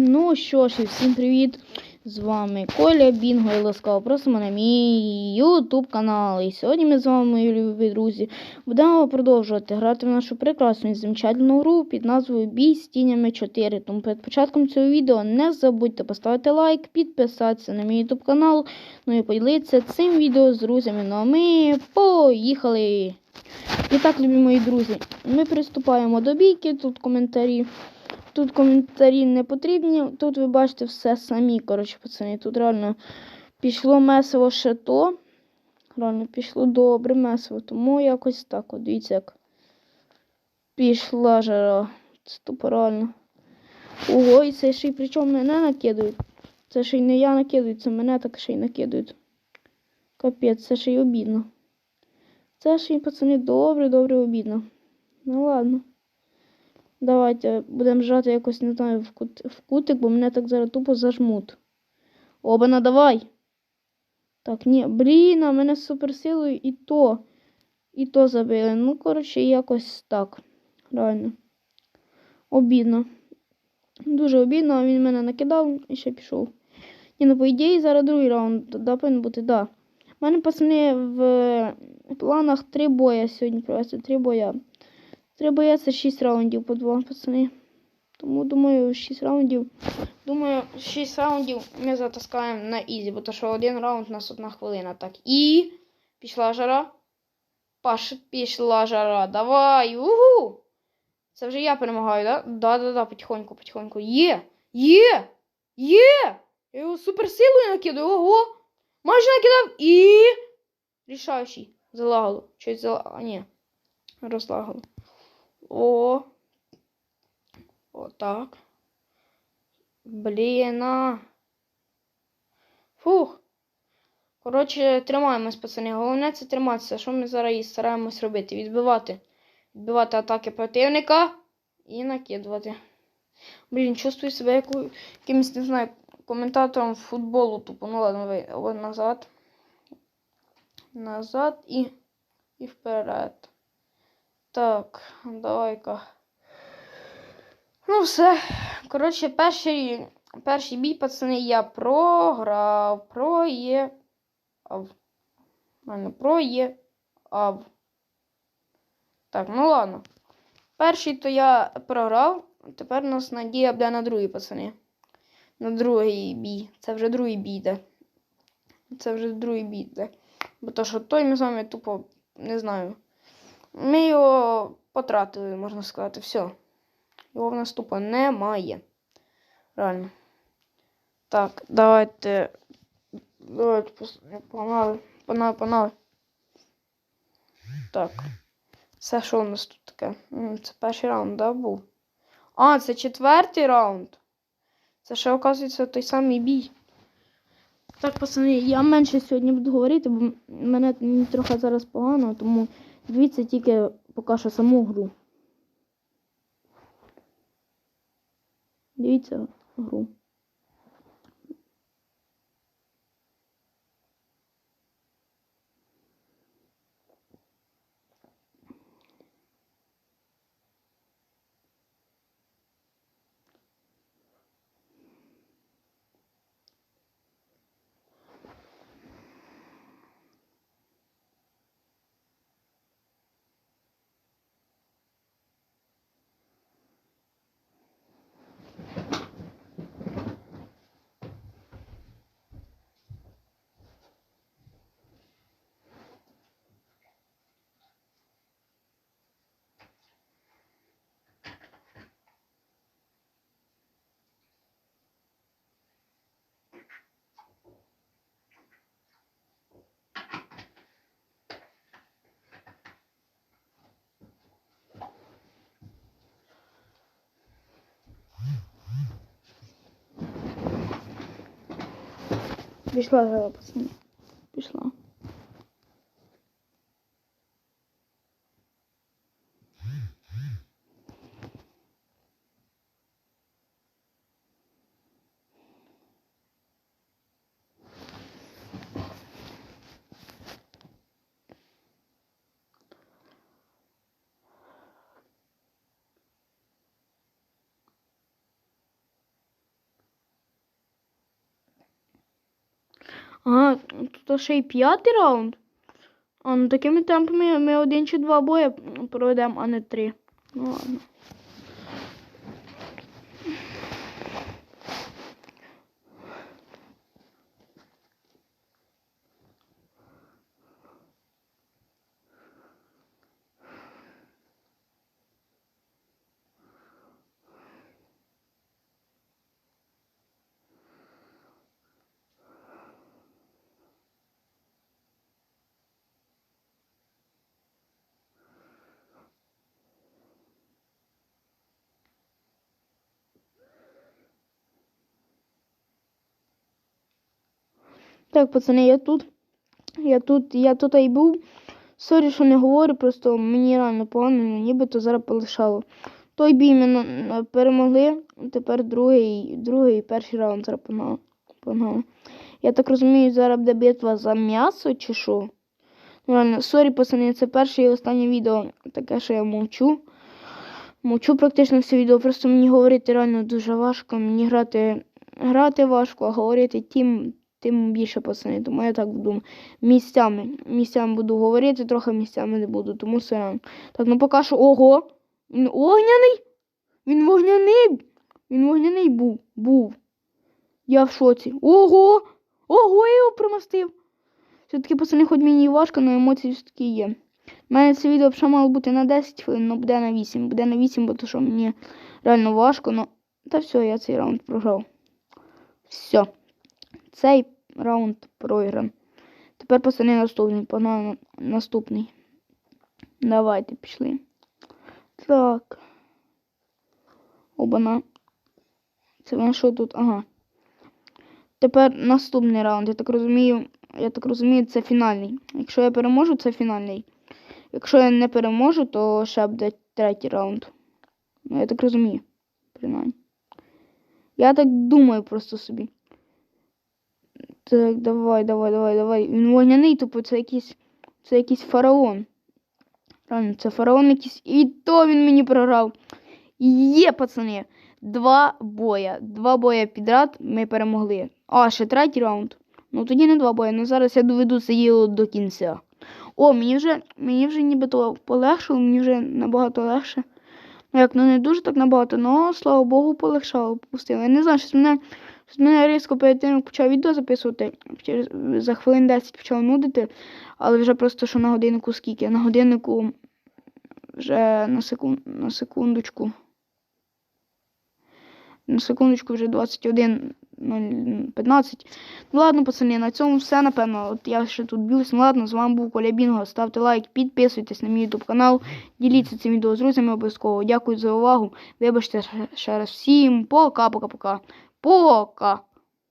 Ну що ж, і всім привіт! З вами Коля Бінго і ласкаво просимо на мій YouTube канал. І сьогодні ми з вами, мої любі друзі, будемо продовжувати грати в нашу прекрасну і замечательну гру під назвою Бій з тінями 4. Тому перед початком цього відео не забудьте поставити лайк, підписатися на мій YouTube канал, ну і поділитися цим відео з друзями. Ну а ми поїхали! І так, любі мої друзі, ми приступаємо до бійки, тут коментарі. Тут коментарі не потрібні. Тут ви бачите все самі. Коротше, пацани, тут реально пішло месиво ще то. Реально пішло добре месиво. Тому якось так. От дивіться, як пішла жара. Це тупо реально. Ого, і це ще й причому мене накидують. Це ще й не я накидую, це мене так ще й накидують. Капець, це ще й обідно. Це ще й, пацани, добре, добре обідно. Ну ладно. Давайте будемо жати якось, не знаю, в, кут, в кутик, бо мене так зараз тупо зажмуть. Обана, давай. Так, ні, блін, а мене з суперсилою і то. І то забили. Ну, коротше, якось так. Реально. Обідно. Дуже обідно, а він мене накидав і ще пішов. Ні, ну, по ідеї, зараз другий раунд, да, повинен бути, да. У мене, пацани, в планах три боя сьогодні провести, три боя. Треба я це 6 раундів по два, пацани. Тому думаю, 6 раундів. Думаю, 6 раундів ми затаскаємо на ізі, бо то що один раунд у нас одна хвилина. Так. І пішла жара. Паш, пішла жара. Давай. Угу! Це вже я перемагаю, да? Да-да-да, потихоньку, потихоньку. Є! Є! Є! Я його суперсилою накидаю. Ого! Майже накидав і. Рішаючий. Залагало. Щось залагало. А, ні. Розлагало. О. Отак. Блін. Фух. Коротше, тримаємось, пацани. Головне це триматися. Що ми зараз і стараємось робити? Відбивати. Відбивати атаки противника і накидувати. Блін, чувствую себе яку, якимось, не знаю, коментатором футболу. Тупо. Ну ладно, ви. Назад. Назад і, і вперед. Так, давай-ка. Ну, все. Коротше, перший, перший бій, пацани, я програв. Проє. Ав. Ладно, проє. Ав. Так, ну ладно. Перший то я програв. Тепер у нас надія буде на другий, пацани. На другий бій. Це вже другий бій йде. Це вже другий бій йде. Бо то, що той ми з вами тупо не знаю. Ми його потратили, можна сказати, все. Його в нас тупо немає. Реально. Так, давайте. Давайте погнали. Погнали, погнали. Так. Це що у нас тут таке? Це перший раунд, да, був? А, це четвертий раунд. Це ще, оказується, той самий бій. Так, пацани, я менше сьогодні буду говорити, бо мене трохи зараз погано, тому. Дивіться тільки поки що саму гру. Дивіться гру. Пішла гра, пацани. Пішла. Ага, тут ще й п'ятий раунд. А ну такими темпами ми один чи два бої проведемо, а не три. Ну ладно. Так, пацани, я тут. Я тут, я тут і був. Сорі, що не говорю, просто мені реально погано, нібито зараз полишало. Той бій ми перемогли, тепер другий, другий перший раунд зараз погнали. Я так розумію, зараз буде битва за м'ясо чи що? Ну, Реально, сорі, пацани, це перше і останнє відео, таке, що я мовчу. Мовчу практично все відео, просто мені говорити реально дуже важко. Мені грати, грати важко, а говорити тим, тим більше пацани. Тому я так буду місцями. Місцями буду говорити, трохи місцями не буду, тому сорян. Так, ну поки що. Ого! Він огняний! Він вогняний! Він вогняний був. Був. Я в шоці. Ого! Ого, я його промастив! Все-таки, пацани, хоч мені і важко, але емоції все-таки є. У мене це відео вже мало бути на 10 хвилин, але буде на 8. Буде на 8, бо то що мені реально важко, ну. Та все, я цей раунд програв. Все. Цей раунд проігран. Тепер пацани наступний. Погнали наступний. Давайте пішли. Так. Обана. Це воно що тут? Ага. Тепер наступний раунд. Я так розумію. Я так розумію, це фінальний. Якщо я переможу, це фінальний. Якщо я не переможу, то ще буде третій раунд. Ну, я так розумію. Принаймні. Я так думаю просто собі. Так, давай, давай, давай, давай. Він вогняний, тупо це якийсь. Це якийсь фараон. Реально, це фараон якийсь. І то він мені програв. Є, пацани. Два боя. Два боя підряд ми перемогли. А, ще третій раунд. Ну тоді не два бої, ну зараз я доведу це діло до кінця. О, мені вже, мені вже нібито полегшило, мені вже набагато легше. Ну як, ну не дуже так набагато, але слава Богу, полегшало, попустило. Я не знаю, щось мене, щось мене різко перед тим, як почав відео записувати, за хвилин 10 почав нудити, але вже просто що на годиннику скільки? На годиннику вже на, секунд, на секундочку. На секундочку вже 21 15. Ну ладно, пацани, на цьому все, напевно. От я ще тут б'юсь. Ну ладно, з вами був Коля Бінго. Ставте лайк, підписуйтесь на мій YouTube канал, діліться цим відео з друзями обов'язково. Дякую за увагу. Вибачте ще раз всім. Пока-пока-пока. poka